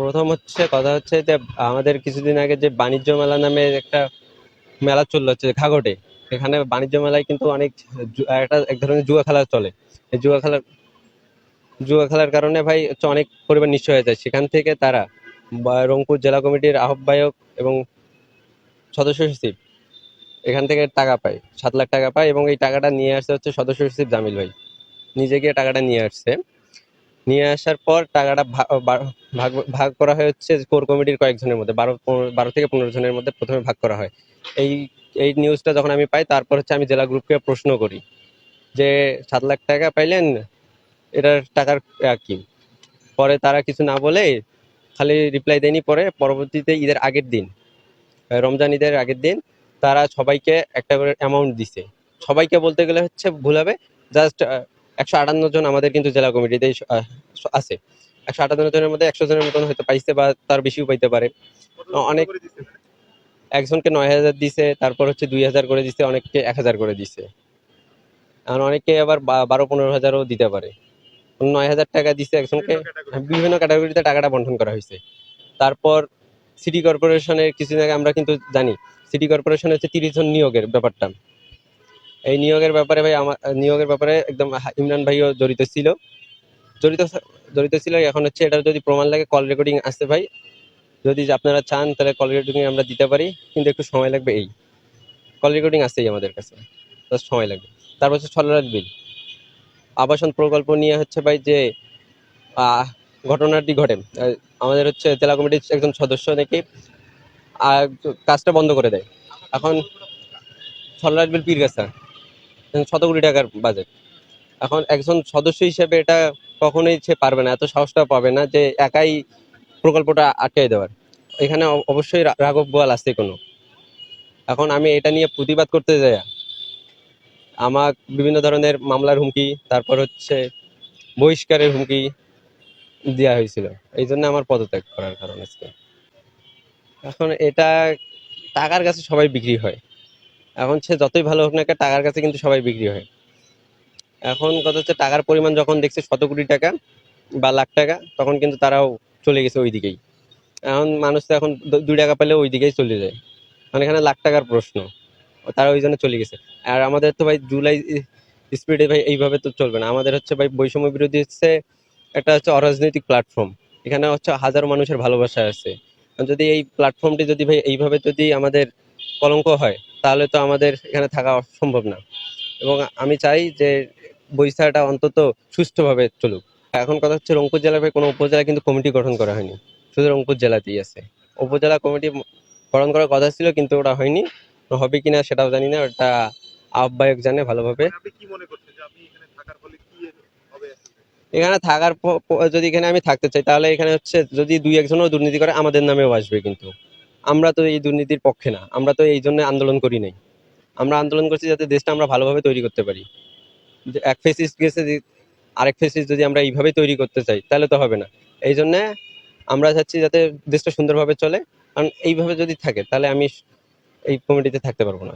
প্রথম হচ্ছে কথা হচ্ছে যে, আমাদের কিছুদিন আগে যে বাণিজ্য মেলা নামে একটা মেলা চলল হচ্ছে ঘাঘটে। এখানে বাণিজ্য মেলায় কিন্তু অনেক একটা এক ধরনের জুয়া খেলা চলে। এই জুয়া খেলার জুয়া খেলার কারণে ভাই হচ্ছে অনেক পরিবার নিশ্চয় হয়ে যায়। সেখান থেকে তারা রংপুর জেলা কমিটির আহ্বায়ক এবং সদস্য সচিব এখান থেকে টাকা পায়। সাত লাখ টাকা পায় এবং এই টাকাটা নিয়ে আসছে হচ্ছে সদস্য সচিব জামিল ভাই। নিজে গিয়ে টাকাটা নিয়ে আসছে। নিয়ে আসার পর টাকাটা ভাগ ভাগ করা হচ্ছে কোর কমিটির কয়েকজনের মধ্যে, বারো বারো থেকে পনেরো জনের মধ্যে প্রথমে ভাগ করা হয়। এই এই নিউজটা যখন আমি পাই, তারপর হচ্ছে আমি জেলা গ্রুপকে প্রশ্ন করি যে, সাত লাখ টাকা পাইলেন, এটার টাকার কি? পরে তারা কিছু না বলে খালি রিপ্লাই দেয়নি। পরে পরবর্তীতে ঈদের আগের দিন রমজান ঈদের আগের দিন তারা সবাইকে একটা করে অ্যামাউন্ট দিছে। সবাইকে বলতে গেলে হচ্ছে ভুল হবে। জাস্ট একশো আটান্ন জন আমাদের কিন্তু জেলা কমিটিতে আছে। একশো আটান্ন জনের মধ্যে একশো জনের মতন হয়তো পাইছে বা তার বেশিও পাইতে পারে। অনেক একজনকে নয় হাজার দিছে তারপর হচ্ছে দুই হাজার করে দিছে অনেককে এক হাজার করে দিছে। আর অনেকে আবার বারো পনেরো হাজারও দিতে পারে। নয় হাজার টাকা দিছে একজনকে। বিভিন্ন ক্যাটাগরিতে টাকাটা বন্টন করা হয়েছে। তারপর সিটি কর্পোরেশনের কিছুদিন আগে আমরা কিন্তু জানি সিটি কর্পোরেশন হচ্ছে তিরিশ জন নিয়োগের ব্যাপারটা। এই নিয়োগের ব্যাপারে ভাই আমার, নিয়োগের ব্যাপারে একদম ইমরান ভাইও জড়িত ছিল। জড়িত জড়িত ছিল এখন হচ্ছে এটা যদি প্রমাণ লাগে কল রেকর্ডিং আসছে ভাই। যদি আপনারা চান, তাহলে কল রেকর্ডিং আমরা দিতে পারি, কিন্তু একটু সময় লাগবে এই। কল রেকর্ডিং আসছেই আমাদের কাছে জাস্ট সময় লাগবে। তারপর হচ্ছে ছলরাজ বিল। আবাসন প্রকল্প নিয়ে হচ্ছে ভাই যে ঘটনাটি ঘটে আমাদের হচ্ছে জেলা কমিটির একজন সদস্য নাকি কাজটা বন্ধ করে দেয়। এখন ছলরাজ বিল পীরগাছা। শত কোটি টাকার বাজেট এখন একজন সদস্য হিসেবে এটা কখনোই সে পারবে না, এত সাহসটা পাবে না যে একাই প্রকল্পটা আটকে দেওয়ার এখানে অবশ্যই রাঘব বোয়াল আছে কোনো। এখন আমি এটা নিয়ে প্রতিবাদ করতে যাই আমার বিভিন্ন ধরনের মামলার হুমকি, তারপর হচ্ছে বহিষ্কারের হুমকি দেওয়া হয়েছিল। এই জন্য আমার পদত্যাগ করার কারণ আজকে। এখন এটা টাকার কাছে সবাই বিক্রি হয়। এখন সে যতই ভালো হোক না টাকার কাছে কিন্তু সবাই বিক্রি হয়। এখন কথা হচ্ছে টাকার পরিমাণ যখন দেখছে শত কোটি টাকা বা লাখ টাকা, তখন কিন্তু তারাও চলে গেছে ওই দিকেই এখন মানুষ তো এখন দুই টাকা পেলে ওই দিকেই চলে যায়। মানে এখানে লাখ টাকার প্রশ্ন। তারা ওই জন্য চলে গেছে। আর আমাদের তো ভাই জুলাই স্পিডে ভাই এইভাবে তো চলবে না। আমাদের হচ্ছে ভাই বৈষম্য বিরোধী হচ্ছে একটা হচ্ছে অরাজনৈতিক প্ল্যাটফর্ম। এখানে হচ্ছে হাজার মানুষের ভালোবাসা আছে। যদি এই প্ল্যাটফর্মটি যদি ভাই এইভাবে যদি আমাদের কলঙ্ক হয় তাহলে তো আমাদের এখানে থাকা সম্ভব না। এবং আমি চাই যে বৈশাখটা অন্তত সুষ্ঠুভাবে চলুক। এখন কথা হচ্ছে রংপুর ভাই কোনো উপজেলা কিন্তু কমিটি গঠন করা হয়নি। শুধু রংপুর জেলাতেই আছে। উপজেলা কমিটি গঠন করার কথা ছিল কিন্তু ওটা হয়নি। হবে কিনা সেটাও জানি না। ওটা আহ্বায়ক জানে ভালোভাবে। মানে মনে এখানে থাকার যদি এখানে আমি থাকতে চাই তাহলে এখানে হচ্ছে যদি দুই একজনও দুর্নীতি করে আমাদের নামেও আসবে কিন্তু। আমরা তো এই দুর্নীতির পক্ষে না, আমরা তো এই জন্য আন্দোলন করি নাই। আমরা আন্দোলন করছি যাতে দেশটা আমরা ভালোভাবে তৈরি করতে পারি। এক ফেসিস গেছে আরেক ফেসিস যদি আমরা এইভাবে তৈরি করতে চাই, তাহলে তো হবে না। এই জন্যে আমরা চাচ্ছি যাতে দেশটা সুন্দরভাবে চলে। কারণ এইভাবে যদি থাকে, তাহলে আমি এই কমিটিতে থাকতে পারব না।